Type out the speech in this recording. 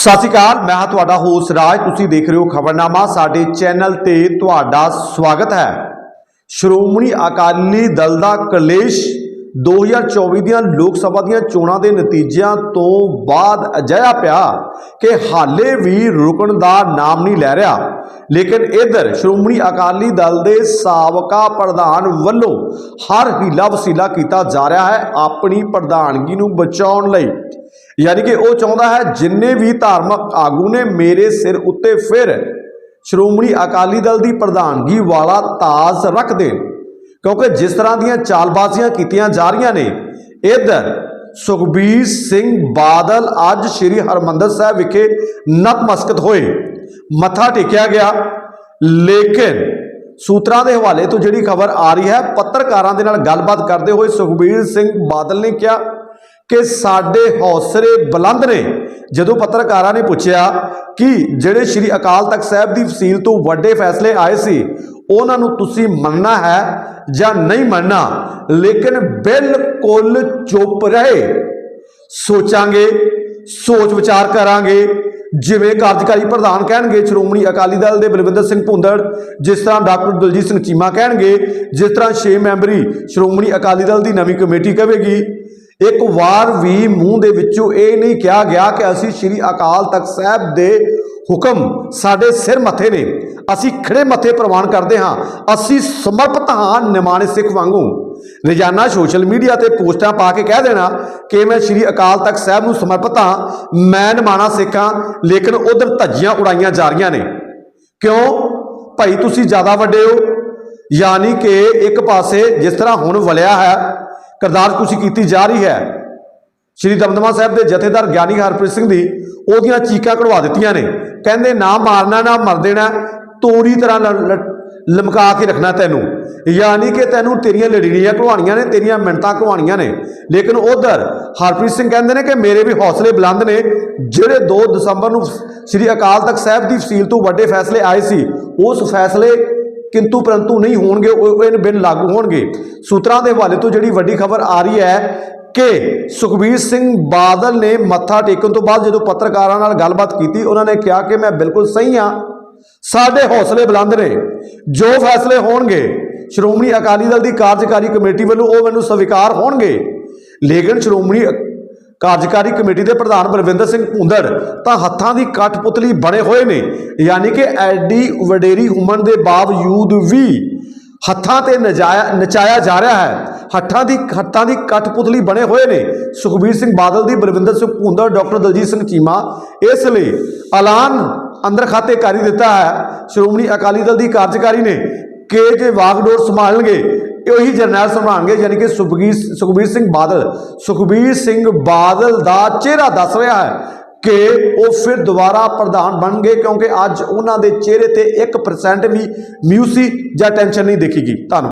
ਸਤਿ ਸ਼੍ਰੀ ਅਕਾਲ, ਮੈਂ ਹਾਂ ਤੁਹਾਡਾ ਹੋਸਟ ਰਾਜ। ਤੁਸੀਂ ਦੇਖ ਰਹੇ ਹੋ ਖਬਰਨਾਮਾ, ਸਾਡੇ ਚੈਨਲ ਤੇ ਤੁਹਾਡਾ ਸਵਾਗਤ ਹੈ। ਸ਼੍ਰੋਮਣੀ ਅਕਾਲੀ ਦਲ ਦਾ ਕਲੇਸ਼ 2024 ਦੀਆਂ ਲੋਕ ਸਭਾ ਦੀਆਂ ਚੋਣਾਂ ਦੇ ਨਤੀਜਿਆਂ ਤੋਂ ਬਾਅਦ ਅਜਿਹਾ ਪਿਆ ਕਿ ਹਾਲੇ ਵੀ ਰੁਕਣ ਦਾ ਨਾਮ ਨਹੀਂ ਲੈ ਰਿਹਾ। ਲੇਕਿਨ ਇਧਰ ਸ਼੍ਰੋਮਣੀ ਅਕਾਲੀ ਦਲ ਦੇ ਸਾਬਕਾ ਪ੍ਰਧਾਨ ਵੱਲੋਂ ਹਰ ਹੀਲਾ ਵਸੀਲਾ ਕੀਤਾ ਜਾ ਰਿਹਾ ਹੈ ਆਪਣੀ ਪ੍ਰਧਾਨਗੀ ਨੂੰ ਬਚਾਉਣ ਲਈ। ਯਾਨੀ ਕਿ ਉਹ ਚਾਹੁੰਦਾ ਹੈ ਜਿੰਨੇ ਵੀ ਧਾਰਮਿਕ ਆਗੂ ਨੇ ਮੇਰੇ ਸਿਰ ਉੱਤੇ ਫਿਰ ਸ਼੍ਰੋਮਣੀ ਅਕਾਲੀ ਦਲ ਦੀ ਪ੍ਰਧਾਨਗੀ ਵਾਲਾ ਤਾਜ ਰੱਖ ਦੇਣ। ਕਿਉਂਕਿ ਜਿਸ ਤਰ੍ਹਾਂ ਦੀਆਂ ਚਾਲਬਾਜ਼ੀਆਂ ਕੀਤੀਆਂ ਜਾ ਰਹੀਆਂ ਨੇ, ਇਧਰ ਸੁਖਬੀਰ ਸਿੰਘ ਬਾਦਲ ਅੱਜ ਸ੍ਰੀ ਹਰਮੰਦਰ ਸਾਹਿਬ ਵਿਖੇ ਨਤਮਸਤਕ ਹੋਏ। ਮੱਥਾ ਟੇਕਿਆ ਗਿਆ। ਲੇਕਿਨ ਸੂਤਰਾਂ ਦੇ ਹਵਾਲੇ ਤੋਂ ਜਿਹੜੀ ਖਬਰ ਆ ਰਹੀ ਹੈ, ਪੱਤਰਕਾਰਾਂ ਦੇ ਨਾਲ ਗੱਲਬਾਤ ਕਰਦੇ ਹੋਏ ਸੁਖਬੀਰ ਸਿੰਘ ਬਾਦਲ ਨੇ ਕਿਹਾ ਕਿ ਸਾਡੇ ਹੌਸਲੇ ਬੁਲੰਦ ਨੇ। ਜਦੋਂ ਪੱਤਰਕਾਰਾਂ ਨੇ ਪੁੱਛਿਆ ਕਿ ਜਿਹੜੇ ਸ੍ਰੀ ਅਕਾਲ ਤਖਤ ਸਾਹਿਬ ਦੀ ਫਸੀਲ ਤੋਂ ਵੱਡੇ ਫੈਸਲੇ ਆਏ ਸੀ, ਉਹਨਾਂ ਨੂੰ ਤੁਸੀਂ ਮੰਨਣਾ ਹੈ ਜਾਂ ਨਹੀਂ ਮੰਨਣਾ, ਲੇਕਿਨ ਬਿਲਕੁਲ ਚੁੱਪ ਰਹੇ। ਸੋਚਾਂਗੇ, ਸੋਚ ਵਿਚਾਰ ਕਰਾਂਗੇ, ਜਿਵੇਂ ਕਾਰਜਕਾਰੀ ਪ੍ਰਧਾਨ ਕਹਿਣਗੇ, ਸ਼੍ਰੋਮਣੀ ਅਕਾਲੀ ਦਲ ਦੇ ਬਲਵਿੰਦਰ ਸਿੰਘ ਭੁੰਦੜ, ਜਿਸ ਤਰ੍ਹਾਂ ਡਾਕਟਰ ਦਲਜੀਤ ਸਿੰਘ ਚੀਮਾ ਕਹਿਣਗੇ, ਜਿਸ ਤਰ੍ਹਾਂ 6 ਮੈਂਬਰੀ ਸ਼੍ਰੋਮਣੀ ਅਕਾਲੀ ਦਲ ਦੀ ਨਵੀਂ ਕਮੇਟੀ ਕਹੇਗੀ ਇੱਕ ਵਾਰ ਵੀ ਮੂੰਹ ਦੇ ਵਿੱਚੋਂ ਇਹ ਨਹੀਂ ਕਿਹਾ ਗਿਆ ਕਿ ਅਸੀਂ ਸ੍ਰੀ ਅਕਾਲ ਤਖਤ ਸਾਹਿਬ ਦੇ ਹੁਕਮ ਸਾਡੇ ਸਿਰ ਮੱਥੇ ਨੇ। ਅਸੀਂ ਖੜੇ ਮੱਥੇ ਪ੍ਰਵਾਨ ਕਰਦੇ ਹਾਂ। ਅਸੀਂ ਸਮਰਪਿਤ ਹਾਂ ਨਿਮਾਣੇ ਸਿੱਖ ਵਾਂਗੂ। ਰੋਜ਼ਾਨਾ ਸੋਸ਼ਲ ਮੀਡੀਆ ਤੇ ਪੋਸਟਾਂ ਪਾ ਕੇ ਕਹਿ ਦੇਣਾ ਕਿ ਮੈਂ ਸ੍ਰੀ ਅਕਾਲ ਤਖਤ ਸਾਹਿਬ ਨੂੰ ਸਮਰਪਿਤ ਹਾਂ। ਮੈਂ ਨਿਮਾਣਾ ਸਿੱਖ ਹਾਂ, ਲੇਕਿਨ ਉਧਰ ਧੱਜੀਆਂ ਉਡਾਈਆਂ ਜਾ ਰਹੀਆਂ ਨੇ। ਕਿਉਂ? ਭਾਈ ਤੁਸੀਂ ਜ਼ਿਆਦਾ ਵੱਡੇ ਹੋ। ਯਾਨੀ ਕਿ ਇੱਕ ਪਾਸੇ ਜਿਸ ਤਰ੍ਹਾਂ ਹੁਣ ਵਲਿਆ ਹੈ ਕਰਤਾਰ ਕੁਸ਼ੀ ਕੀਤੀ ਜਾ ਰਹੀ ਹੈ। ਸ਼੍ਰੀ ਦਮਦਮਾ ਸਾਹਿਬ ਦੇ ਜਥੇਦਾਰ ਗਿਆਨੀ ਹਰਪ੍ਰੀਤ ਸਿੰਘ ਦੀ ਉਹਦੀਆਂ ਚੀਕਾਂ ਕਢਵਾ ਦਿੱਤੀਆਂ ਨੇ। ਕਹਿੰਦੇ, ਨਾ ਮਾਰਨਾ, ਨਾ ਮਰ ਦੇਣਾ ਤੋੜੀ ਤਰ੍ਹਾਂ ਲਮਕਾ ਕੇ ਰੱਖਣਾ ਤੈਨੂੰ। ਯਾਨੀ ਕਿ ਤੈਨੂੰ ਤੇਰੀਆਂ ਲੜੀਆਂ ਕਢਵਾਉਣੀਆਂ ਨੇ, ਤੇਰੀਆਂ ਮਿੰਟਾਂ ਕਢਵਾਉਣੀਆਂ ਨੇ। ਲੇਕਿਨ ਉਧਰ ਹਰਪ੍ਰੀਤ ਸਿੰਘ ਕਹਿੰਦੇ ਨੇ ਕਿ ਮੇਰੇ ਵੀ ਹੌਸਲੇ ਬੁਲੰਦ ਨੇ। ਜਿਹੜੇ 2 ਦਸੰਬਰ ਨੂੰ ਸ੍ਰੀ ਅਕਾਲ ਤਖਤ ਸਾਹਿਬ ਦੀ ਫਸੀਲ ਤੋਂ ਵੱਡੇ ਫੈਸਲੇ ਆਏ ਸੀ, ਉਸ ਫੈਸਲੇ ਕਿੰਤੂ ਪਰੰਤੂ ਨਹੀਂ ਹੋਣਗੇ, ਉਹ ਉਹ ਇਹਨ ਬਿਨ ਲਾਗੂ ਹੋਣਗੇ। ਸੂਤਰਾਂ ਦੇ ਹਵਾਲੇ ਤੋਂ ਜਿਹੜੀ ਵੱਡੀ ਖਬਰ ਆ ਰਹੀ ਹੈ ਕਿ ਸੁਖਬੀਰ ਸਿੰਘ ਬਾਦਲ ਨੇ ਮੱਥਾ ਟੇਕਣ ਤੋਂ ਬਾਅਦ ਜਦੋਂ ਪੱਤਰਕਾਰਾਂ ਨਾਲ ਗੱਲਬਾਤ ਕੀਤੀ, ਉਹਨਾਂ ਨੇ ਕਿਹਾ ਕਿ ਮੈਂ ਬਿਲਕੁਲ ਸਹੀ ਹਾਂ। ਸਾਡੇ ਹੌਸਲੇ ਬੁਲੰਦ ਨੇ। ਜੋ ਫੈਸਲੇ ਹੋਣਗੇ, ਸ਼੍ਰੋਮਣੀ ਅਕਾਲੀ ਦਲ ਦੀ ਕਾਰਜਕਾਰੀ ਕਮੇਟੀ ਵੱਲੋਂ ਉਹ ਮੈਨੂੰ ਸਵੀਕਾਰ ਹੋਣਗੇ। ਲੇਕਿਨ ਸ਼੍ਰੋਮਣੀ ਅ- ਕਾਰਜਕਾਰੀ ਕਮੇਟੀ ਦੇ ਪ੍ਰਧਾਨ ਬਲਵਿੰਦਰ ਸਿੰਘ ਭੁੰਦੜ ਤਾਂ ਹੱਥਾਂ ਦੀ ਕਠਪੁਤਲੀ ਬਣੇ ਹੋਏ ਨੇ। ਯਾਨੀ ਕਿ ਐਡੀ ਵਡੇਰੀ ਉਮਰ ਦੇ ਬਾਵਜੂਦ ਵੀ ਹੱਥਾਂ ਤੇ ਨਜਾਇਆ ਨਚਾਇਆ ਜਾ ਰਿਹਾ ਹੈ। ਹੱਥਾਂ ਦੀ ਹੱਥਾਂ ਦੀ ਕਠਪੁਤਲੀ ਬਣੇ ਹੋਏ ਨੇ। ਸੁਖਬੀਰ ਸਿੰਘ ਬਾਦਲ ਦੀ, ਬਲਵਿੰਦਰ ਸਿੰਘ ਭੁੰਦੜ, ਡਾਕਟਰ ਦਲਜੀਤ ਸਿੰਘ ਚੀਮਾ ਇਸ ਲਈ ਐਲਾਨ ਅੰਦਰ ਖਾਤੇ ਕਰ ਦਿੱਤਾ ਹੈ। ਸ਼੍ਰੋਮਣੀ ਅਕਾਲੀ ਦਲ ਦੀ ਕਾਰਜਕਾਰੀ ਨੇ ਕਿ ਜੇ ਵਾਗਡੋਰ ਸੰਭਾਲਣਗੇ। ਉਹੀ ਜਰਨੈਲ ਸੰਭਾਲਣਗੇ, ਯਾਨੀ ਕਿ ਸੁਖਬੀਰ ਸੁਖਬੀਰ ਸਿੰਘ ਬਾਦਲ। ਸੁਖਬੀਰ ਸਿੰਘ ਬਾਦਲ ਦਾ ਚਿਹਰਾ ਦੱਸ ਰਿਹਾ ਹੈ ਕਿ ਉਹ ਫਿਰ ਦੁਬਾਰਾ ਪ੍ਰਧਾਨ ਬਣ ਗਏ ਕਿਉਂਕਿ ਅੱਜ ਉਹਨਾਂ ਦੇ ਚਿਹਰੇ ਤੇ 1% ਵੀ ਮਿਊਸੀ ਜਾਂ ਟੈਨਸ਼ਨ ਨਹੀਂ ਦੇਖੀਗੀ। ਧੰਨਵਾਦ।